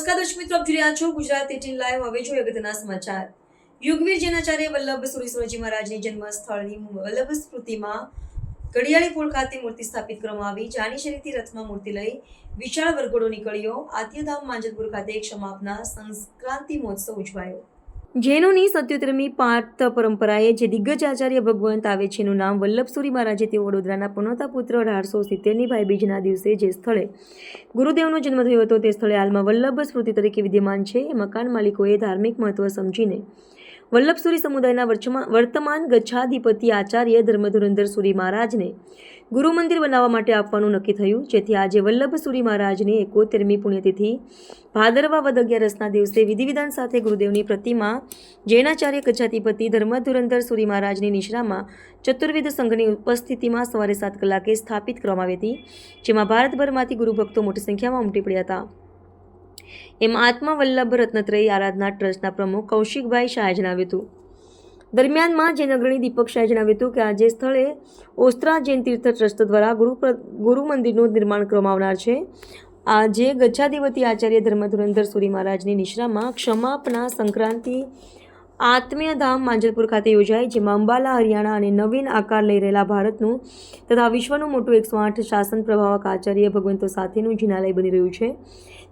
નમસ્કાર દર્શક મિત્રો, આપ જોઈ રહ્યા છો ગુજરાત એટીન લાઈવ. હવે જોઈએ અગત્યના સમાચાર. યુગવીર જૈનાચાર્ય વલ્લભ સુરેશ્વરજી મહારાજની જન્મ સ્થળની વલ્લભ સ્મૃતિમાં ઘડિયાળી પુલ ખાતે મૂર્તિ સ્થાપિત કરવામાં આવી. જાની શરીરથી રથમાં મૂર્તિ લઈ વિશાળ વરઘોડો નીકળ્યો. આદ્યધામ માંજતપુર ખાતે ક્ષમાપના સંક્રાંતિ મહોત્સવ ઉજવાયો. જૈનોની સત્યોતરમી પાર્થ પરંપરાએ જે દિગ્ગજ આચાર્ય ભગવંત આવે છે એનું નામ વલ્લભસુરી મહારાજે તેઓ વડોદરાના પુનોતા પુત્ર અઢારસો સિત્તેરની ભાઈબીજના દિવસે જે સ્થળે ગુરુદેવનો જન્મ થયો હતો તે સ્થળે હાલમાં વલ્લભ સ્મૃતિ તરીકે વિદ્યમાન છે. એ મકાન માલિકોએ ધાર્મિક મહત્વ સમજીને વલ્લભસુરી સમુદાયના વર્તમાન ગચ્છાધિપતિ આચાર્ય ધર્મધુરંધર સુરી મહારાજને ગુરુ મંદિર બનાવવા માટે આપવાનું નક્કી થયું, જેથી આજે વલ્લભસુરી મહારાજની એકોતેરમી પુણ્યતિથિ, ભાદરવા વદ અગિયારસના દિવસે વિધિવિધાન સાથે ગુરુદેવની પ્રતિમા, જૈનાચાર્ય કચ્છાધિપતિ ધર્મધુરંધર સુરી મહારાજની નિશ્રામાં ચતુર્વિધ સંઘની ઉપસ્થિતિમાં સવારે સાત કલાકે સ્થાપિત કરવામાં આવી હતી, જેમાં ભારતભરમાંથી ગુરુભક્તો મોટી સંખ્યામાં ઉમટી પડ્યા હતા. એમ આત્મા વલ્લભ રત્નત્રય આરાધના ટ્રસ્ટના પ્રમુખ કૌશિકભાઈ શાહે જણાવ્યું હતું. દરમિયાનમાં જૈન અગ્રણી દીપક શાહે જણાવ્યું હતું કે આજે સ્થળે ઓસ્ત્રા જૈન તીર્થ ટ્રસ્ટ દ્વારા ગુરુ ગુરુ મંદિરનું નિર્માણ કરવામાં આવનાર છે. આજે ગચ્છાધિપતિ આચાર્ય ધર્મધુરંધર સુરી મહારાજની નિશ્રામાં ક્ષમાપના સંક્રાંતિ આત્મીય ધામ માંજલપુર ખાતે યોજાઈ, જેમાં અંબાલા, હરિયાણા અને નવીન આકાર લઈ રહેલા ભારતનું તથા વિશ્વનું મોટું એકસો આઠ શાસન પ્રભાવક આચાર્ય ભગવંતો સાથેનું જિનાલય બની રહ્યું છે.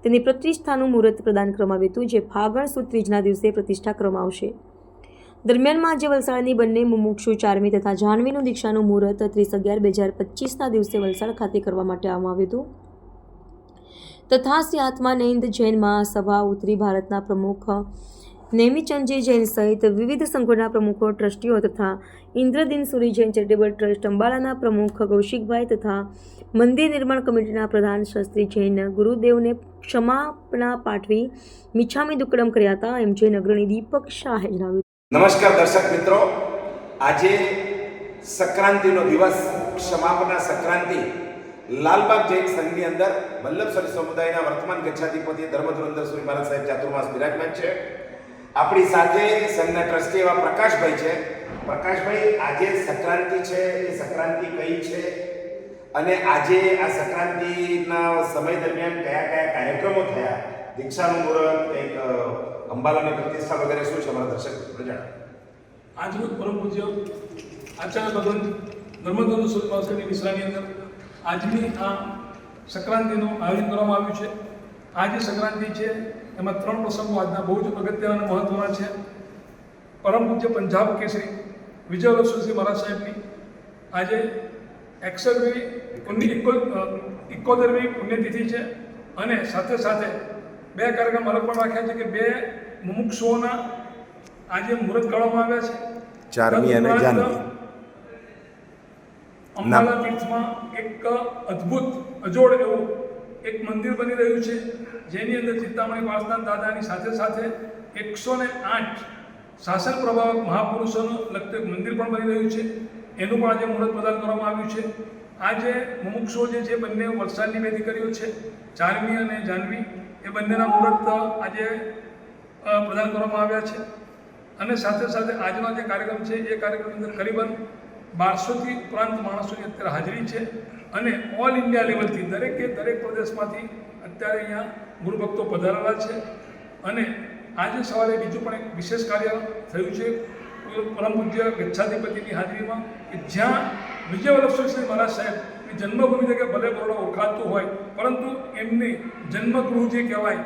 તેની પ્રતિષ્ઠાનું મુહૂર્ત પ્રદાન કરવામાં આવ્યું હતું, જે ફાગણ સુદ ત્રીજના દિવસે પ્રતિષ્ઠા કરવામાં આવશે. દરમિયાનમાં આજે વલસાડની બંને મુમુક્ષુ ચારમી તથા જાહ્નવીનું દીક્ષાનું મુહૂર્ત ત્રીસ અગિયાર બે હજાર પચીસના દિવસે વલસાડ ખાતે કરવા માટે આવવામાં આવ્યું હતું. તથા શ્રી આત્માનંદ જૈન મહાસભા, ઉત્તરી ભારતના પ્રમુખ નેમિચંદજી જૈન સહિત વિવિધ સંઘોના પ્રમુખો, ટ્રસ્ટીઓ તથા ઇન્દ્રદિન સુરી જૈન ચેરિટેબલ ટ્રસ્ટ અંબાલાના પ્રમુખ કૌશિકભાઈ તથા મંદિર નિર્માણ કમિટીના પ્રધાન શાસ્ત્રી જૈન ગુરુદેવને ક્ષમાપના પાઠવી મિછામી દુક્કડમ કર્યા હતા, એમ જૈન અગ્રણી દીપક શાહે જણાવ્યું નમસ્કાર દર્શક મિત્રો. આજે સંક્રાંતિનો દિવસ, ક્ષમાપના સંક્રાંતિ. લાલબાગ જૈન સંઘની અંદર વલ્લભસરી સમુદાયના વર્તમાન ગચ્છાધિપતિ ધર્મધુરંદર શ્રી મહારાજ સાહેબ ચાતુર્માસ બિરાજમાન છે. આપણી સાથે સંઘના ટ્રસ્ટી એવા પ્રકાશભાઈ છે. પ્રકાશભાઈ, આજે સંક્રાંતિ છે. એ સંક્રાંતિ કઈ છે? અને આજે આ સંક્રાંતિના સમય દરમિયાન કયા કયા કાર્યક્રમો થયા? દીક્ષાનું મુહૂર્ત, કંઈક અંબાલાની પ્રતિષ્ઠા વગેરે શું છે? અમારા દર્શક મિત્રો જણાવો પરમ પૂજ્ય આચાર્ય ભગવાન ધર્મધન સુરપાસની વિશ્રાની અંદર આજની આ સંક્રાંતિનું આયોજન કરવામાં આવ્યું છે. આ જે સંક્રાંતિ છે, એમાં ત્રણ પ્રસંગો આજના બહુ જ અગત્યના અને મહત્વના છે. પરમ પૂજ્ય પંજાબ કેસરી વિજય લક્ષ્મણસિંહ મહારાજ સાહેબની આજે એકસઠમી ઇકોતેરમી પુણ્યતિથિ છે અને સાથે સાથે બે કાર્યક્રમ અલગ પણ રાખ્યા છે કે બે મુમુક્ષુઓના આજે મુહૂર્ત કાઢવામાં આવ્યા છે. ચારમી અને જાનવી. અંબાલા તીર્થમાં એક અદ્ભુત અજોડ એવું એક મંદિર બની રહ્યું છે જેની અંદર ચિંતામણી વાસના દાદાની સાથે સાથે એકસો ને આઠ શાસન પ્રભાવક મહાપુરુષોનું લગતું એક મંદિર પણ બની રહ્યું છે. એનું પણ આજે મુહૂર્ત પ્રદાન કરવામાં આવ્યું છે. આજે મુમુક્ષો જે છે બંને વલસાડની બે દીકરીઓ છે. ચારમી અને જાનવી એ બંનેના મુહૂર્ત આજે પ્રદાન કરવામાં આવ્યા છે. અને સાથે સાથે આજનો જે કાર્યક્રમ છે, એ કાર્યક્રમની અંદર કરીબન બારસોથી ઉપરાંત માણસોની અત્યારે હાજરી છે. અને ઓલ ઇન્ડિયા લેવલથી, દરેકે દરેક પ્રદેશમાંથી અત્યારે અહીંયા ગુરુભક્તો પધારેલા છે. અને આજે સવારે બીજું પણ એક વિશેષ કાર્ય થયું છે, પરમ પૂજ્ય ગચ્છાધિપતિની હાજરીમાં, કે જ્યાં વિજય વલ્લભ મહારાજ સાહેબની જન્મભૂમિ તરીકે ભલે બરોડા ઓળખાતું હોય પરંતુ એમની જન્મગૃહ જે કહેવાય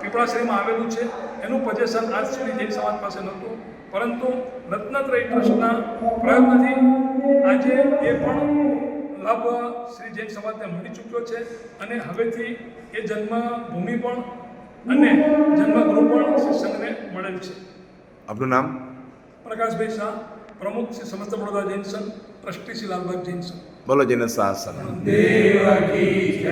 પીપળાશ્રીમાં આવેલું છે. એનું પજેશન આજ સુધી જૈન સમાજ પાસે નહોતું. પરંતુ રત્નત્રય ટ્રસ્ટના પ્રયત્નથી આજે એ પણ લાભ શ્રી જૈન સમાજને મળી ચૂક્યો છે. અને હવેથી એ જન્મભૂમિ પણ અને જન્મગૃહ પણ શ્રી સંઘને મળેલ છે. આપનું નામ? પ્રકાશભાઈ શાહ. પ્રમુખ શ્રી સમસ્ત બડોદરા જૈન સંઘ ટ્રસ્ટી શ્રી લાલબાગ જૈન સંઘ. બોલો જેને સાહસ